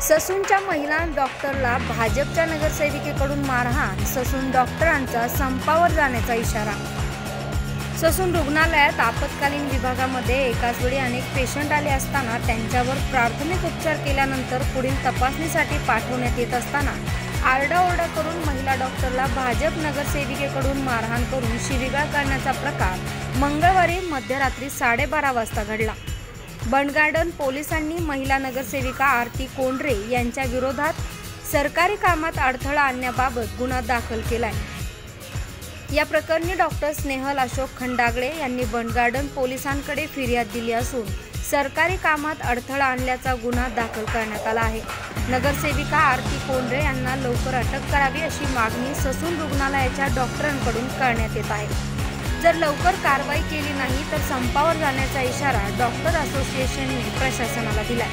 ससूनच्या महिला डॉक्टरला भाजपच्या नगरसेविकेकडून मारहाण ससून डॉक्टरांचा संपावर जाण्याचा इशारा. ससून रुग्णालयात आपत्कालीन विभागामध्ये एकाच वेळी अनेक पेशंट आले असताना त्यांच्यावर प्राथमिक उपचार केल्यानंतर पुढील तपासणीसाठी पाठवण्यात येत असताना आरडाओरडा करून महिला डॉक्टरला भाजप नगरसेविकेकडून मारहाण करून शिवीगाळ करण्याचा प्रकार मंगळवारी मध्यरात्री साडेबारा वाजता घडला. बंडगार्डन पोलिसांनी महिला नगरसेविका आरती कोंडरे यांच्या विरोधात सरकारी कामात अडथळा आणण्याबाबत गुन्हा दाखल केला आहे या प्रकरणी डॉक्टर स्नेहल अशोक खंडागळे यांनी बनगार्डन पोलिसांकडे फिर्याद दिली असून सरकारी कामात अडथळा आणल्याचा गुन्हा दाखल करण्यात आला आहे. नगरसेविका आरती कोंडरे यांना लवकर अटक करावी अशी मागणी ससून रुग्णालयाच्या डॉक्टरांकडून करण्यात येत आहे. जर लवकर कारवाई केली नाही तर संपावर जाण्याचा इशारा डॉक्टर असोसिएशनने प्रशासनाला दिला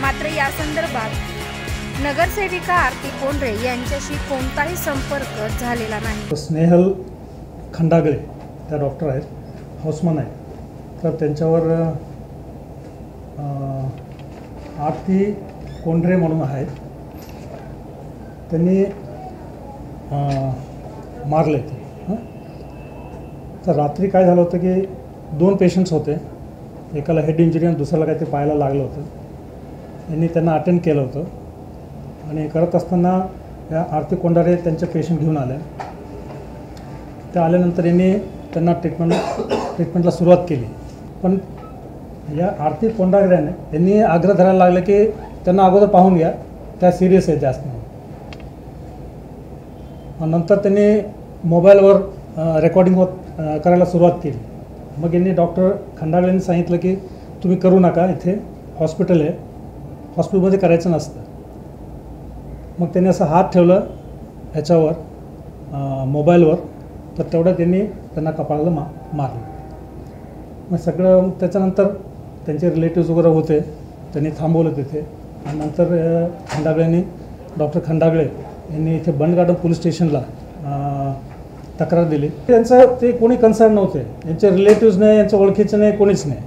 मात्र या संदर्भात नगरसेविका आरती कोंडरे यांच्याशी कोणताही संपर्क झालेला नाही. स्नेहल खंडागळे त्या डॉक्टर आहेत हाऊसमन आहेत. तर त्यांच्यावर आरती कोंढरे म्हणून आहेत. त्यांनी मारले ते. तर रात्री काय झालं होतं की दोन पेशंट्स होते. एकाला हेड इंजुरी आणि दुसऱ्याला काहीतरी पाहायला लागलं होतं. यांनी त्यांना अटेंड केलं होतं. आणि करत असताना या आरती कोंडारे त्यांचे पेशंट घेऊन आले त्या आल्यानंतर यांनी त्यांना ट्रीटमेंट ट्रीटमेंटला सुरुवात केली. पण या आरती कोंडागऱ्याने यांनी आग्रह धरायला लागलं की त्यांना अगोदर पाहून घ्या. त्या सिरियस आहेत जास्त. म्हणून नंतर त्यांनी मोबाईलवर रेकॉर्डिंग होत करायला सुरुवात केली. मग यांनी डॉक्टर खंडागळ्यांनी सांगितलं की तुम्ही करू नका इथे हॉस्पिटल आहे. हॉस्पिटलमध्ये करायचं नसतं. मग त्यांनी असं हात ठेवलं ह्याच्यावर मोबाईलवर तर तेवढं त्यांनी त्यांना कपाळाला मा मारलं. मग सगळं त्याच्यानंतर त्यांचे रिलेटिव्ज वगैरे होते त्यांनी थांबवलं तिथे. आणि नंतर खंडागळ्यांनी खंडागळेंनी डॉक्टर खंडागळे यांनी इथे बंड गार्डन पोलीस स्टेशनला तक्रार दिली. त्यांचं ते कोणी कन्सर्न नव्हते. यांचे रिलेटिव्ज नाही यांच्या ओळखीचे नाही कोणीच नाही.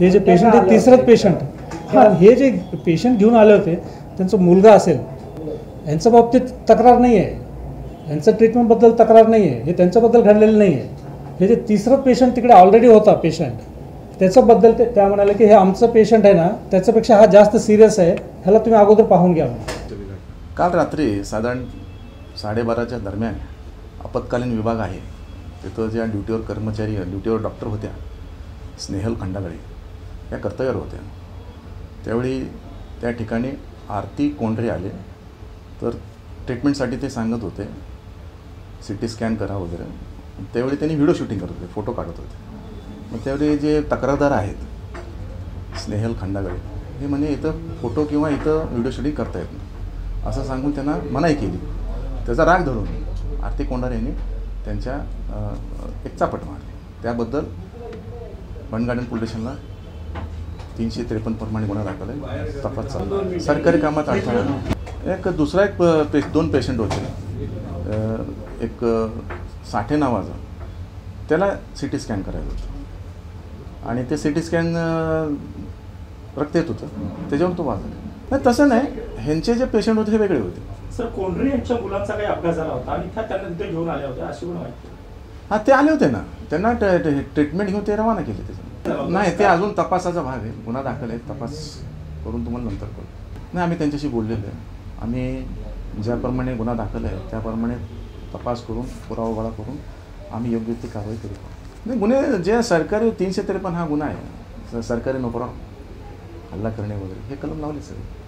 हे जे पेशंट आहे तिसरंच पेशंट हां हे. जे पेशंट घेऊन आले होते त्यांचा मुलगा असेल. यांच्या बाबतीत तक्रार नाही आहे यांचं ट्रीटमेंटबद्दल तक्रार नाही आहे हे त्यांच्याबद्दल घडलेलं नाही आहे हे जे तिसरं पेशंट तिकडे ऑलरेडी होता पेशंट त्याच्याबद्दल ते त्या म्हणाले की हे आमचं पेशंट आहे ना त्याच्यापेक्षा हा जास्त सिरियस आहे. ह्याला तुम्ही अगोदर पाहून घ्या. काल रात्री साधारण साडेबाराच्या दरम्यान आपत्कालीन विभाग आहे. तिथं ज्या ड्युटीवर कर्मचारी ड्युटीवर डॉक्टर होत्या स्नेहल खंडागळे या कर्तव्यावर होत्या. त्यावेळी त्या ठिकाणी आरती कोंढरे आले. तर ट्रीटमेंटसाठी ते सांगत होते सी टी स्कॅन करा वगैरे. त्यावेळी त्यांनी व्हिडिओ शूटिंग करत होते फोटो काढत होते. मग त्यावेळी जे तक्रारदार आहेत स्नेहल खंडागळे हे म्हणे इथं फोटो किंवा इथं व्हिडिओ शूटिंग करता येत नाही. असं सांगून त्यांना मनाई केली. त्याचा राग धरून आरती कोंडार यांनी त्यांच्या एक चापट मारली. त्याबद्दल बनगार्डन पोलीस स्टेशनला तीनशे त्रेपन्न प्रमाणे गुन्हा दाखल आहे. तपास चालला सरकारी कामात अडथळा एक दुसरा एक प- पे दोन पेशंट होते. एक साठे नावाचा. त्याला सी टी स्कॅन करायचं होतं. आणि ते सी टी स्कॅन रक्त येत होतं. त्याच्यावर तो वाजला. नाही तसं नाही. ह्यांचे जे पेशंट होते हे वेगळे होते. सर कोंढरे यांच्या मुलांचा काही अपघात झाला होता आणि त्या त्यांना तिथे घेऊन आल्या होत्या अशी पण माहिती हां ते आले होते ना. त्यांना ट- ट्रीटमेंट घेऊन ते रवाना केले त्याचं. नाही ते अजून तपासाचा भाग आहे. गुन्हा दाखल आहे. तपास करून तुम्हाला नंतर कळू नाही आम्ही त्यांच्याशी बोललेलो आहे. आम्ही ज्याप्रमाणे गुन्हा दाखल आहे त्याप्रमाणे तपास करून पुरावा गोळा करून आम्ही योग्य ती कारवाई करू. नाही गुन्हे जे सरकारी तीनशे त्रेपन्न हा गुन्हा आहे. सरकारी नोकरा हल्ला करणे वगैरे हे कलम लावले सर.